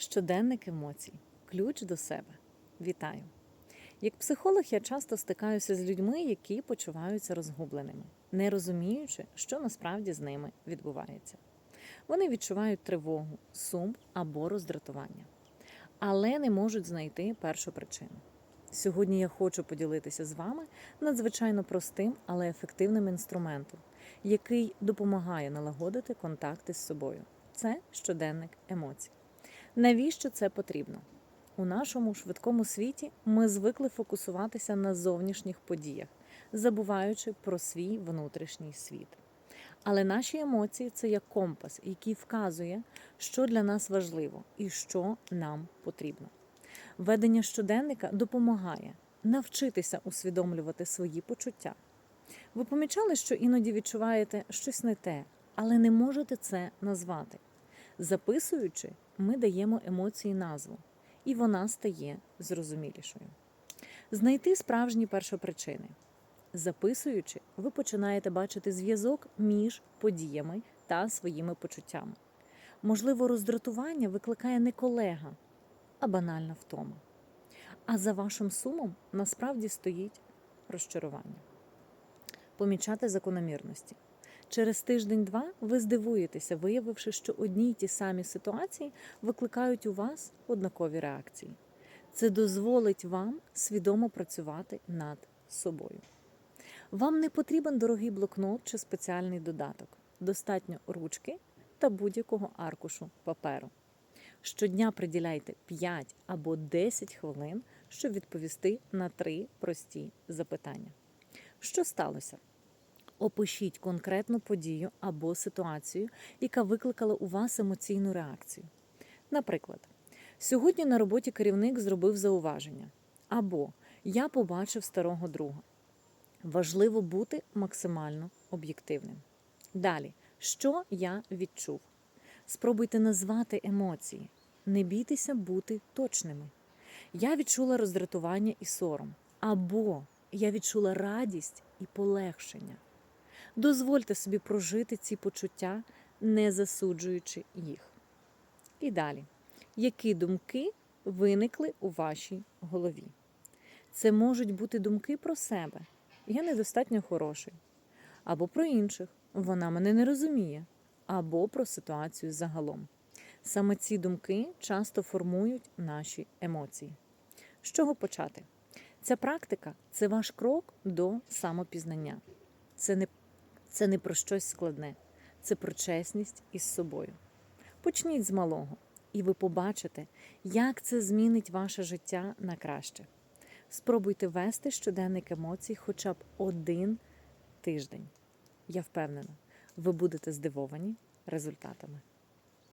Щоденник емоцій. Ключ до себе. Вітаю! Як психолог я часто стикаюся з людьми, які почуваються розгубленими, не розуміючи, що насправді з ними відбувається. Вони відчувають тривогу, сум або роздратування, але не можуть знайти першу причину. Сьогодні я хочу поділитися з вами надзвичайно простим, але ефективним інструментом, який допомагає налагодити контакти з собою. Це щоденник емоцій. Навіщо це потрібно? У нашому швидкому світі ми звикли фокусуватися на зовнішніх подіях, забуваючи про свій внутрішній світ. Але наші емоції це як компас, який вказує, що для нас важливо і що нам потрібно. Ведення щоденника допомагає навчитися усвідомлювати свої почуття. Ви помічали, що іноді відчуваєте щось не те, але не можете це назвати. Записуючи, ми даємо емоції назву, і вона стає зрозумілішою. Знайти справжні першопричини. Записуючи, ви починаєте бачити зв'язок між подіями та своїми почуттями. Можливо, роздратування викликає не колега, а банальна втома. А за вашим сумом насправді стоїть розчарування. Помічати закономірності. Через тиждень-два ви здивуєтеся, виявивши, що одні й ті самі ситуації викликають у вас однакові реакції. Це дозволить вам свідомо працювати над собою. Вам не потрібен дорогий блокнот чи спеціальний додаток. Достатньо ручки та будь-якого аркушу паперу. Щодня приділяйте 5 або 10 хвилин, щоб відповісти на три прості запитання. Що сталося? Опишіть конкретну подію або ситуацію, яка викликала у вас емоційну реакцію. Наприклад, сьогодні на роботі керівник зробив зауваження, або я побачив старого друга. Важливо бути максимально об'єктивним. Далі, що я відчув? Спробуйте назвати емоції, не бійтеся бути точними. Я відчула роздратування і сором, або я відчула радість і полегшення. Дозвольте собі прожити ці почуття, не засуджуючи їх. І далі, які думки виникли у вашій голові? Це можуть бути думки про себе. Я недостатньо хороший, або про інших. Вона мене не розуміє, або про ситуацію загалом. Саме ці думки часто формують наші емоції. З чого почати? Ця практика це ваш крок до самопізнання. Це не, це не про щось складне, це про чесність із собою. Почніть з малого, і ви побачите, як це змінить ваше життя на краще. Спробуйте вести щоденник емоцій хоча б один тиждень. Я впевнена, ви будете здивовані результатами.